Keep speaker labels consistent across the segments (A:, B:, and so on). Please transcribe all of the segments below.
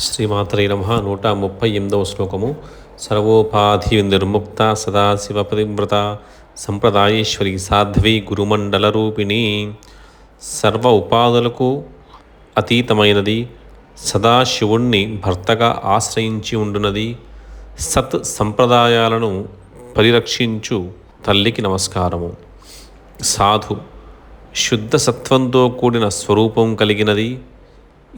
A: శ్రీమాత్రే నమ. నూట ముప్పై ఎనిమిదవ శ్లోకము. సర్వోపాధి నిర్ముక్త సదాశివ పరివ్రత సంప్రదాయేశ్వరి సాధ్వి గురుమండల రూపిణి సర్వ ఉపాధులకు అతీతమైనది సదాశివుణ్ణి భర్తగా ఆశ్రయించి ఉండునది సత్ సంప్రదాయాలను పరిరక్షించు తల్లికి నమస్కారము. సాధు శుద్ధ సత్వంతో కూడిన స్వరూపం కలిగినది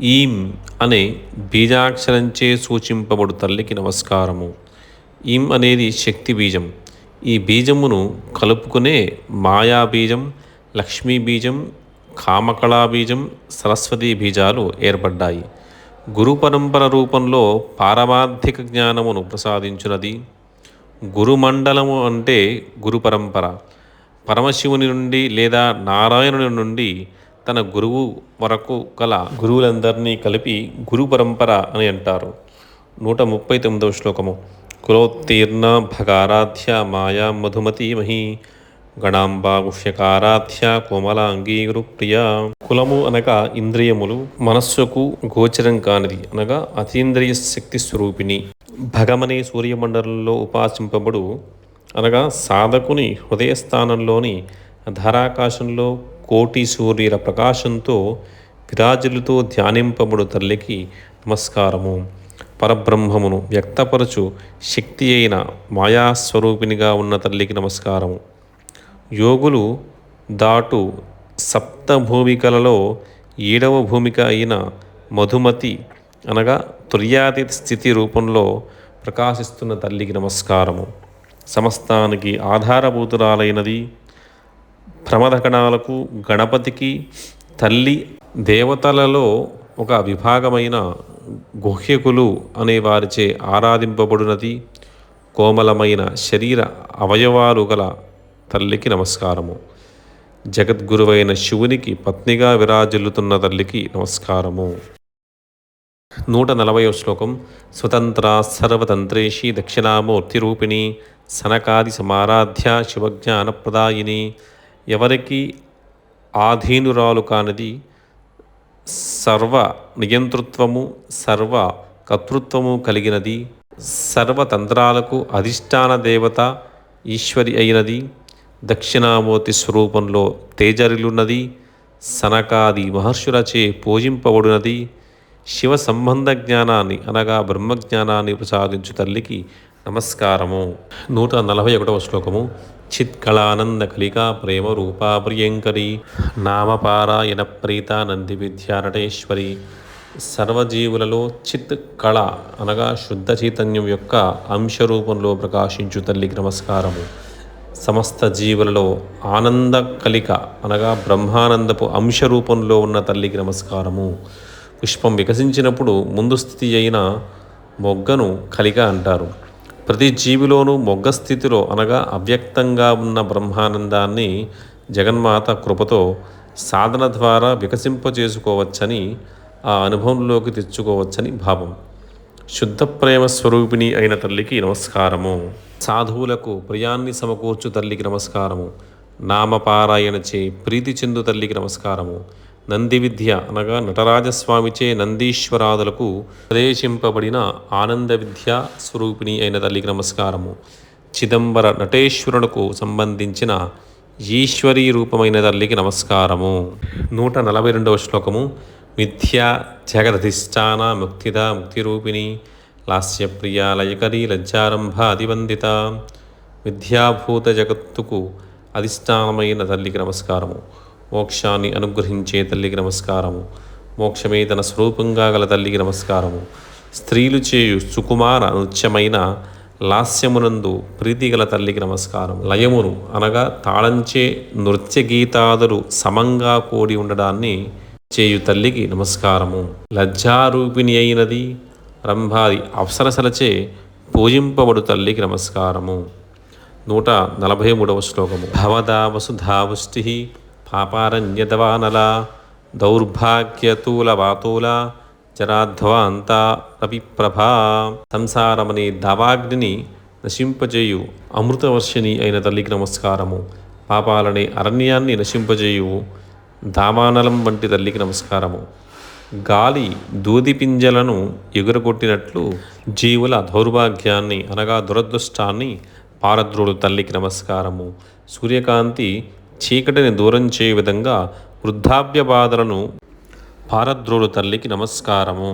A: ఈం అనే బీజాక్షరంచే సూచింపబడు తల్లికి నమస్కారము. ఈం అనేది శక్తి బీజం. ఈ బీజమును కలుపుకునే మాయా బీజం లక్ష్మీ బీజం కామకళా బీజం సరస్వతీ బీజాలు ఏర్పడ్డాయి. గురు పరంపర రూపంలో పారమార్థిక జ్ఞానమును ప్రసాదించున్నది గురుమండలము అంటే గురు పరంపర. పరమశివుని నుండి లేదా నారాయణుని నుండి తన గురువు వరకు గల గురువులందరినీ కలిపి గురు పరంపర అని అంటారు. నూట ముప్పై తొమ్మిదవ శ్లోకము. కులోత్తీర్ణ భగారాధ్య మాయా మధుమతి మహి గణాంబా గుహ్యకారాధ్య కోమలాంగీ గురుప్రియ. కులము అనగా ఇంద్రియములు మనస్సుకు గోచరం కానిది అనగా అతీంద్రియ శక్తి స్వరూపిణి. భగమనే సూర్యమండలంలో ఉపాసింపబడు అనగా సాధకుని హృదయస్థానంలోని ధారాకాశంలో కోటి సూర్యుల ప్రకాశంతో విరాజులతో ధ్యానింపబడు తల్లికి నమస్కారము. పరబ్రహ్మమును వ్యక్తపరచు శక్తి అయిన మాయాస్వరూపినిగా ఉన్న తల్లికి నమస్కారము. యోగులు దాటు సప్త భూమికలలో ఏడవ భూమిక అయిన మధుమతి అనగా తుర్యాతీత స్థితి రూపంలో ప్రకాశిస్తున్న తల్లికి నమస్కారము. సమస్తానికి ఆధారభూతురాలైనది ప్రమదగణాలకు గణపతికి తల్లి దేవతలలో ఒక విభాగమైన గుహ్యకులు అనే వారిచే ఆరాధింపబడినది. కోమలమైన శరీర అవయవాలు గల తల్లికి నమస్కారము. జగద్గురువైన శివునికి పత్నిగా విరాజిల్లుతున్న తల్లికి నమస్కారము. నూట నలభై శ్లోకం. స్వతంత్ర సర్వతంత్రేషి దక్షిణామూర్తిరూపిణి సనకాది సమారాధ్య శివజ్ఞానప్రదాయిని ఎవరికి ఆధీనురాలు కానిది సర్వ నియంతృత్వము సర్వ కర్తృత్వము కలిగినది సర్వతంత్రాలకు అధిష్టాన దేవత ఈశ్వరి అయినది దక్షిణామూర్తి స్వరూపంలో తేజరిలున్నది సనకాది మహర్షులచే పూజింపబడినది శివ సంబంధ జ్ఞానాన్ని అనగా బ్రహ్మజ్ఞానాన్ని ప్రసాదించు తల్లికి నమస్కారము. నూట నలభై ఒకటవ శ్లోకము. చిత్కళానంద కలికా ప్రేమ రూపా ప్రియంకరి నామపారాయణ ప్రీత నంది విద్యా సర్వజీవులలో చిత్ కళ అనగా శుద్ధ చైతన్యం యొక్క అంశ రూపంలో ప్రకాశించు తల్లికి నమస్కారము. సమస్త జీవులలో ఆనంద కలిక అనగా బ్రహ్మానందపు అంశ రూపంలో ఉన్న తల్లికి నమస్కారము. పుష్పం వికసించినప్పుడు ముందు స్థితి అయిన మొగ్గను కలిక అంటారు. ప్రతి జీవిలోనూ మొగ్గ స్థితిలో అనగా అవ్యక్తంగా ఉన్న బ్రహ్మానందాన్ని జగన్మాత కృపతో సాధన ద్వారా వికసింపజేసుకోవచ్చని ఆ అనుభవంలోకి తెచ్చుకోవచ్చని భావం. శుద్ధ ప్రేమ స్వరూపిణి అయిన తల్లికి నమస్కారము. సాధువులకు ప్రియాన్ని సమకూర్చు తల్లికి నమస్కారము. నామపారాయణచే ప్రీతి చెందు తల్లికి నమస్కారము. నంది విద్య అనగా నటరాజస్వామిచే నందీశ్వరాదులకు ప్రదేశింపబడిన ఆనంద విద్య స్వరూపిణి అయిన తల్లికి నమస్కారము. చిదంబర నటేశ్వరునకు సంబంధించిన ఈశ్వరీ రూపమైన తల్లికి నమస్కారము. నూట నలభై రెండవ శ్లోకము. విద్య జగదధిష్టాన ముక్తిద ముక్తిరూపిణి లాస్యప్రియ లయకరి లజ్జారంభ అధివందిత విద్యాభూత జగత్తుకు అధిష్టానమైన తల్లికి నమస్కారము. మోక్షాన్ని అనుగ్రహించే తల్లికి నమస్కారము. మోక్షమే తన స్వరూపంగా గల తల్లికి నమస్కారము. స్త్రీలు చేయు సుకుమార నృత్యమైన లాస్యమునందు ప్రీతి గల తల్లికి నమస్కారం. లయమును అనగా తాళంచే నృత్య గీతాదులు సమంగా కూడి ఉండడాన్ని చేయు తల్లికి నమస్కారము. లజ్జారూపిణి అయినది రంభాది అప్సరసలచే పూజింపబడు తల్లికి నమస్కారము. నూట నలభై మూడవ శ్లోకము. భవదా వసుధావృష్టి పాపారణ్యదవానల దౌర్భాగ్యతూల వాతూల జరాధ్వాంత రవిప్రభా. సంసారమనే దావాగ్నిని నశింపజేయు అమృతవర్షిణి అయిన తల్లికి నమస్కారము. పాపాలనే అరణ్యాన్ని నశింపజేయు దామానలం వంటి తల్లికి నమస్కారము. గాలి దూది పింజలను ఎగురగొట్టినట్లు జీవుల దౌర్భాగ్యాన్ని అనగా దురదృష్టాన్ని పారద్రోడు తల్లికి నమస్కారము. సూర్యకాంతి చీకటిని దూరం చేయే విధంగా వృద్ధాప్య బాధలను పారద్రోడు తల్లికి నమస్కారము.